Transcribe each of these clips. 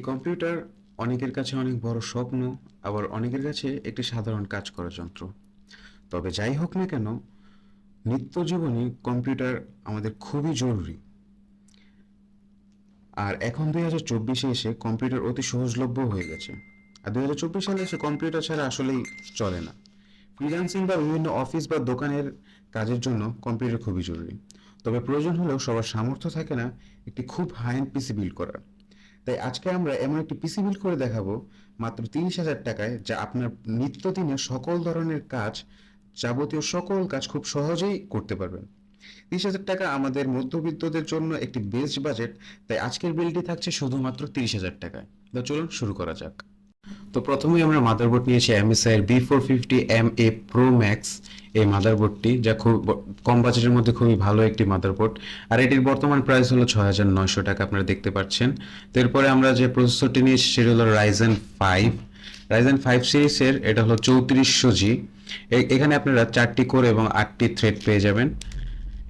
Computer অনেকের কাছে অনেক বড় স্বপ্ন, আবার অনেকের কাছে একটি সাধারণ কাজ করার যন্ত্র। তবে যাই হোক না কেন, নিত্য জীবনে কম্পিউটার আমাদের খুবই জরুরি। আর এখন দুই হাজার চব্বিশে এসে কম্পিউটার অতি সহজলভ্য হয়ে গেছে। আর দুই হাজার চব্বিশ সালে এসে কম্পিউটার ছাড়া আসলেই চলে না। ফ্রিল্যান্সিং বা বিভিন্ন অফিস বা দোকানের কাজের জন্য কম্পিউটার খুবই জরুরি। তবে প্রয়োজন হলেও সবার সামর্থ্য থাকে না একটি খুব হাই এন্ড পিসি বিল্ড করার। তাই আজকে আমরা এমন একটি পিসি বিল করে দেখাবো, মাত্র তিরিশ হাজার টাকায়, যা আপনার নিত্যদিনের সকল ধরনের কাজ, যাবতীয় সকল কাজ খুব সহজেই করতে পারবেন। তিরিশ হাজার টাকা আমাদের মধ্যবিত্তদের জন্য একটি বেস্ট বাজেট তাই আজকের বিলটি থাকছে শুধুমাত্র তিরিশ হাজার টাকায়। তো চলুন শুরু করা যাক। তো প্রথমেই আমরা মাদারবোর্ড নিয়েছি এমএসআই এর B four fifty M A pro max এই মাদারবোর্ডটি যা খুব কম বাজেটের মধ্যে খুবই ভালো একটি মাদারবোর্ড আর এটির বর্তমান প্রাইস হলো ছয় হাজার নয়শো টাকা, আপনারা দেখতে পাচ্ছেন। তো এরপরে আমরা যে প্রসেসরটি নিয়েছি সেটি হলো রাইজেন ফাইভ রাইজেন ফাইভ সিরিজের এটা হলো চৌত্রিশশো জি এখানে আপনারা চারটি কোর এবং আটটি থ্রেড পেয়ে যাবেন।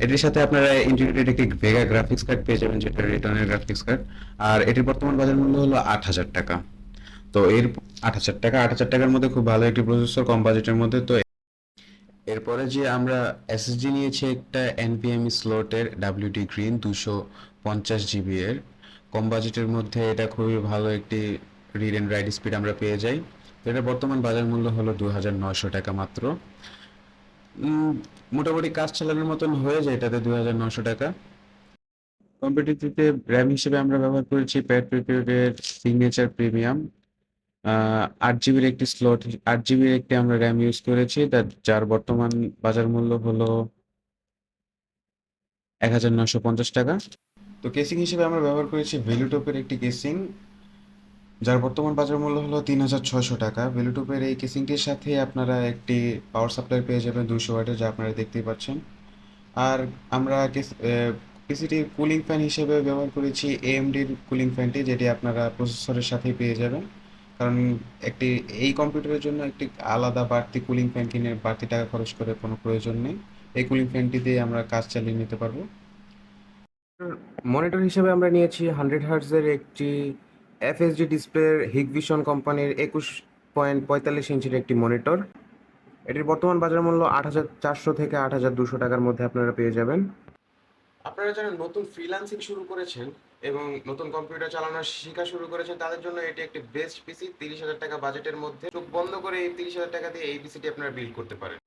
এটির সাথে আপনারা ইন্টিগ্রেটেড একটি ভেগা গ্রাফিক্স কার্ড পেয়ে যাবেন, যেটা রিটার্নের গ্রাফিক্স কার্ড আর এটির বর্তমান বাজার মূল্য হলো আট হাজার টাকা। তো এর আট হাজার টাকা, আট হাজার টাকার মধ্যে খুব ভালো একটি প্রসেসর কম বাজেটের মধ্যে। তো এরপরে যে আমরা এসএসডি নিয়েছি একটা এনপিএমই স্লটের ডাব্লিউডি গ্রিন দুশো পঞ্চাশ জিবি এর। কম বাজেটের মধ্যে এটা খুবই ভালো একটি রিড অ্যান্ড রাইট স্পিড আমরা পেয়ে যাই। তো এটার বর্তমান বাজার মূল্য হলো দু হাজার নয়শো টাকা মাত্র। মোটামুটি কাজ চালানোর মতন হয়ে যায় এটাতে দু হাজার নশো টাকা। কম্পিটিটিভে র্যাম হিসেবে আমরা ব্যবহার করেছি প্যাড প্রিপেয়ারের সিগনেচার প্রিমিয়াম আট জিবির একটি স্লট আট জিবির একটি আমরা র্যাম ইউজ করেছি। তার, যার বর্তমান বাজার মূল্য হলো এক হাজার নশো পঞ্চাশ টাকা। তো কেসিং হিসেবে আমরা ব্যবহার করেছি ভেলুটপের একটি কেসিং যার বর্তমান বাজার মূল্য হলো তিন হাজার ছয়শো টাকা। ভেলুটপের এই কেসিংটির সাথে আপনারা একটি পাওয়ার সাপ্লাই পেয়ে যাবেন দুশো ওয়াটের, যা আপনারা দেখতেই পাচ্ছেন। আর আমরা পিসিটির কুলিং ফ্যান হিসেবে ব্যবহার করেছি এএমডির কুলিং ফ্যানটি যেটি আপনারা প্রসেসরের সাথেই পেয়ে যাবেন। কারণ একটি, এই কম্পিউটারের জন্য একটি আলাদা বাড়তি কুলিং ফ্যান কিনে বাড়তি টাকা খরচ করে কোনো প্রয়োজন নেই। এই কুলিং ফ্যানটি দিয়ে আমরা কাজ চালিয়ে নিতে পারব। মনিটর হিসেবে আমরা নিয়েছি হান্ড্রেড হার্টজের একটি এফএসডি ডিসপ্লের হিগভিশন কোম্পানির একুশ পয়েন্ট পঁয়তাল্লিশ ইঞ্চির একটি মনিটর। এটির বর্তমান বাজার মূল্য আট হাজার চারশো থেকে আট হাজার দুশো টাকার মধ্যে আপনারা পেয়ে যাবেন। আপনারা যারা নতুন ফ্রিল্যান্সিং শুরু করেছেন এবং নতুন কম্পিউটার চালানো শেখা শুরু করেছেন, তাদের জন্য এটি একটি বেস্ট পিসি তিরিশ হাজার টাকা বাজেটের মধ্যে। চোখ বন্ধ করে এই তিরিশ হাজার টাকা দিয়ে এই পিসিটি আপনারা বিল্ড করতে পারেন।